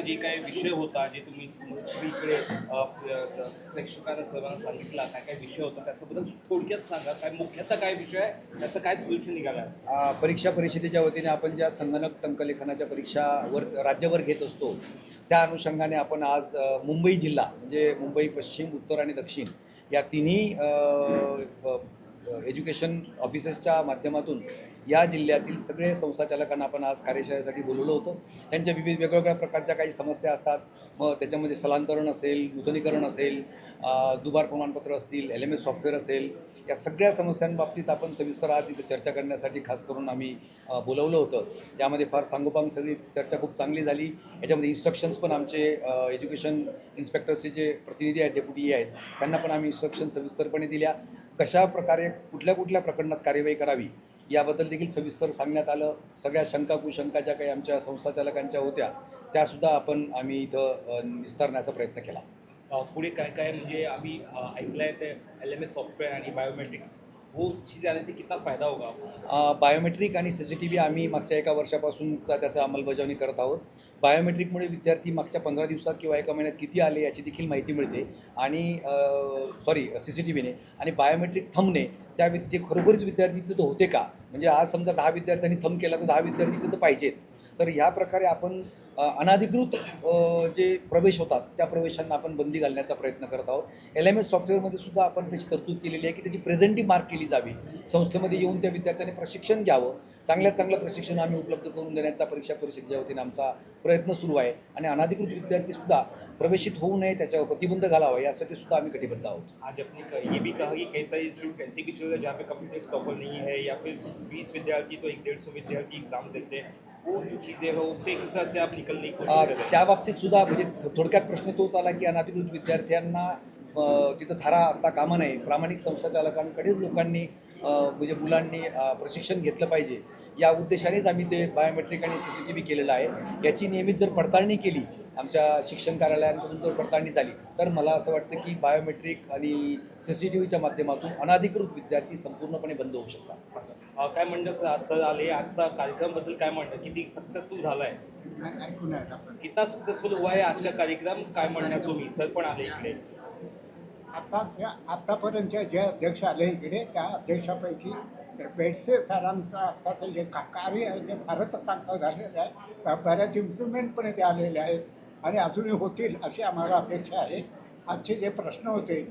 जे काही विषय होता जे तुम्ही इकडे प्रेक्षकांना सर्वांना सांगितला काय काय विषय होता त्याच्याबद्दल थोडक्यात सांगा. काय मुख्यतः काय विषय आहे? त्याचं काय सोल्युशन निघाला परीक्षा परिषदेच्या वतीने आपण ज्या संगणक टंकलेखनाच्या परीक्षावर राज्यभर घेत असतो त्या अनुषंगाने आपण आज मुंबई जिल्हा म्हणजे मुंबई पश्चिम उत्तर आणि दक्षिण या तिन्ही एज्युकेशन ऑफिसेसच्या माध्यमातून या जिल्ह्यातील सगळे संस्थाचालकांना आपण आज कार्यशाळेसाठी बोलवलं होतं. त्यांच्या विविध वेगवेगळ्या प्रकारच्या काही समस्या असतात. मग त्याच्यामध्ये स्थलांतरण असेल नूतनीकरण असेल दुबार प्रमाणपत्र असतील एल एम एस सॉफ्टवेअर असेल या सगळ्या समस्यांबाबतीत आपण सविस्तर आज इथं चर्चा करण्यासाठी खास करून आम्ही बोलवलं होतं. यामध्ये फार सांगोपांग सगळी चर्चा खूप चांगली झाली. याच्यामध्ये इन्स्ट्रक्शन्स पण आमचे एज्युकेशन इन्स्पेक्टर्सचे जे प्रतिनिधी आहेत डेप्युटी आहेत त्यांना पण आम्ही इन्स्ट्रक्शन सविस्तरपणे दिल्या. कशा प्रकारे कुठल्या कुठल्या प्रकरणात कार्यवाही करावी याबद्दल देखील सविस्तर सांगण्यात आलं. सगळ्या शंका कुशंका ज्या काही आमच्या संस्थाचालकांच्या होत्या त्यासुद्धा आपण आम्ही इथं निस्तारण्याचा प्रयत्न केला. पुढे काय काय म्हणजे आम्ही ऐकलं आहे ते एल एम एस सॉफ्टवेअर आणि बायोमेट्रिक. वो चीज जाने से कितना फायदा होगा आपको? बायोमेट्रिक आणि सी सी टी व्ही आम्ही मागच्या एका वर्षापासूनचा त्याचा अंमलबजावणी करत आहोत. बायोमेट्रिकमुळे विद्यार्थी मागच्या पंधरा दिवसात किंवा एका महिन्यात किती आले याची देखील माहिती मिळते. आणि सॉरी सी सी टी व्हीने आणि बायोमेट्रिक थंबने त्या विद्ये खरोखरीच विद्यार्थी तिथं होते का? म्हणजे आज समजा दहा विद्यार्थ्यांनी थंब केला तर दहा विद्यार्थी तिथं पाहिजेत. तर ह्या प्रकारे आपण अनधिकृत जे प्रवेश होतात त्या प्रवेशांना आपण बंदी घालण्याचा प्रयत्न करत आहोत. एल एम एस सॉफ्टवेअरमध्ये सुद्धा आपण त्याची तरतूद केलेली आहे की त्याची प्रेझेंटी मार्क केली जावी. संस्थेमध्ये येऊन त्या विद्यार्थ्यांनी प्रशिक्षण घ्यावं. चांगल्यात चांगलं प्रशिक्षण आम्ही उपलब्ध करून देण्याचा परीक्षा परिषदेच्या वतीने आमचा प्रयत्न सुरू आहे आणि अनाधिकृत विद्यार्थीसुद्धा प्रवेशित होऊ नये त्याच्यावर प्रतिबंध घालावा यासाठी सुद्धा आम्ही कटिबद्ध आहोत. आज आपने ये भी कहा कि कई सारे इंस्टीट्यूट ऐसे भी चल रहे हैं जहाँ पे कंप्यूटर प्रॉपर नहीं है या फिर बीस विद्यार्थी तो एक डेढ़ सौ विद्यार्थी एग्जाम देते. हैं वो जो चीज़ें हैं उससे किस तरह से आप निकलने की अ, कोशिश कर रहे त्या बाबतीत सुद्धा म्हणजे थोडक्यात प्रश्न तोच आला की अनधिकृत विद्यार्थ्यांना तिथं थारा असता कामा नये. प्रामाणिक संस्थाचालकांकडेच लोकांनी अ, म्हणजे मुलांनी प्रशिक्षण घेतलं पाहिजे. या उद्देशानेच आम्ही ते बायोमेट्रिक आणि सी सी टी व्ही केलेलं आहे. याची नियमित जर पडताळणी केली आमच्या शिक्षण कार्यालयांकडून जर पडताळणी झाली तर मला असं वाटतं की बायोमेट्रिक आणि सी सी टी व्हीच्या माध्यमातून अनधिकृत विद्यार्थी संपूर्णपणे बंद होऊ शकतात. काय म्हणणं सर आज सर आले आजचा कार्यक्रमबद्दल काय म्हणणं? किती सक्सेसफुल झाला आहे आहे कितना सक्सेसफुल हुआ है आज का कार्यक्रम? काय म्हणणार तुम्ही? सर पण आले इकडे. आत्ताच्या आत्तापर्यंतचे जे अध्यक्ष आले इकडे त्या अध्यक्षापैकी बेडसे सरांचं आत्ताचं जे का कार्य आहे ते फारच चांगलं झालेलं आहे. बऱ्याच इम्प्रुव्हमेंट पण ते आलेले आहेत आणि अजूनही होतील अशी आम्हाला अपेक्षा आहे. आजचे जे प्रश्न होते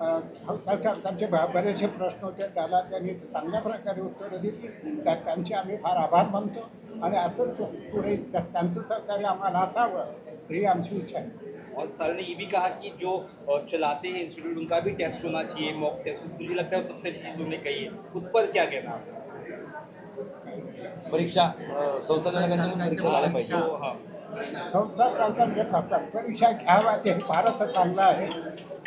सरकारचे बरेचसे प्रश्न होते त्याला त्यांनी चांगल्या प्रकारे उत्तरं दिली. त्या त्यांचे आम्ही फार आभार मानतो आणि असंच पुढे त्या- त्यांचं सहकार्य आम्हाला असावं ही आमची इच्छा आहे. और सर ने ये भी कहा कि जो चलाते हैं इंस्टीट्यूट उनका भी टेस्ट होना चाहिए मॉक टेस्ट मुझे लगता है वो सबसे अच्छी चीज़ उन्होंने कही है। उस पर क्या कहना है? परीक्षा झाल्या पाहिजे. हाँ संस्था चालकांचे परीक्षा घ्यावा ते फारच चांगलं आहे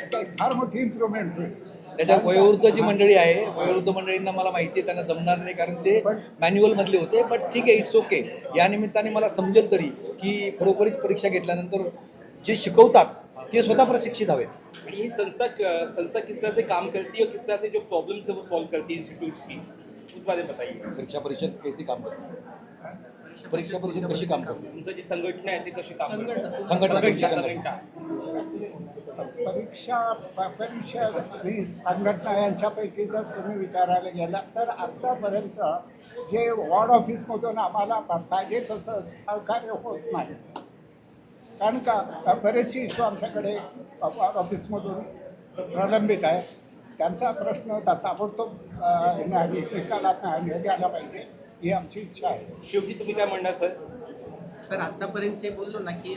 ते फार मोठी इम्प्रुव्हमेंट होईल त्याच्यात वयोवृद्ध जी मंडळी आहे वयोवृद्ध मंडळींना मला माहिती आहे त्यांना जमणार नाही कारण ते मॅन्युअल मधले होते बट ठीक आहे इट्स ओके या निमित्ताने मला समजेल तरी की खरोखरीच परीक्षा घेतल्यानंतर जे शिकवतात ते स्वतः प्रशिक्षित हवेत. और ये संस्था संस्था किस तरह से काम करती है और किस तरह से जो प्रॉब्लम्स है वो सॉल्व करती है इंस्टीट्यूट्स की. उस बारे में बताइए? परीक्षा परिषद कशी काम करते? परीक्षा परिषद कशी काम करते? तुमचं जी संघटना आहे ते कशी काम करते? संघटना. परीक्षा संघटना. परीक्षा प- आणि संघटना यांच्यापैकी जर तुम्ही विचारायला गेला तर आत्तापर्यंत जे वॉर्ड ऑफिसमधून आम्हाला पाहिजे तसं सहकार्य होत नाही. कारण का बरेचसे इश्यू आमच्याकडे ऑफिसमधून प्रलंबित आहे त्यांचा प्रश्न ता- ताबडतोब निकालात न्याय द्यायला पाहिजे ही आमची इच्छा आहे. शेवटी तुम्ही काय म्हणणार सर? सर आत्तापर्यंत जे बोललो ना की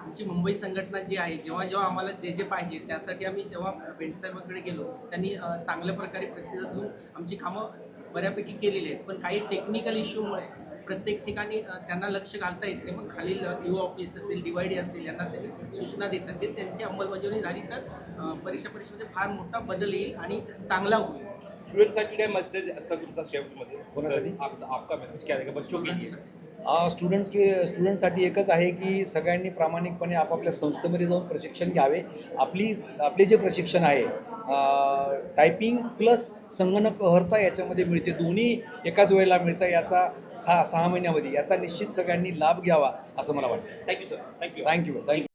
आमची मुंबई संघटना जी आहे जेव्हा जेव्हा आम्हाला जे जे पाहिजे त्यासाठी आम्ही जेव्हा बेंडसाहेबांकडे गेलो त्यांनी चांगल्या प्रकारे प्रतिसाद देऊन आमची कामं बऱ्यापैकी केलेली आहेत. पण काही टेक्निकल इश्यूमुळे प्रत्येक ठिकाणी त्यांना लक्ष घालता येत नाही. मग खालील यू ऑफिस असेल डिवायडी असेल यांना त्यांनी सूचना देतात. ते त्यांची अंमलबजावणी झाली तर परीक्षा परिषदेमध्ये फार मोठा बदल येईल आणि चांगला होईल. स्टुडंटसाठी काय मेसेज असतं तुमचा शेवटमध्ये? आपका मेसेज क्या रहेगा बच्चों के लिए स्टुडंट्स की स्टुडंटसाठी एकच आहे की सगळ्यांनी प्रामाणिकपणे आपापल्या संस्थेमध्ये जाऊन प्रशिक्षण घ्यावे. आपली आपले जे प्रशिक्षण आहे टायपिंग प्लस संगणक अहर्ता याच्यामध्ये मिळते. दोन्ही एकाच वेळेला मिळतं याचा सहा सहा महिन्यामध्ये. याचा निश्चित सगळ्यांनी लाभ घ्यावा असं मला वाटतं. Thank you sir thank you thank you thank you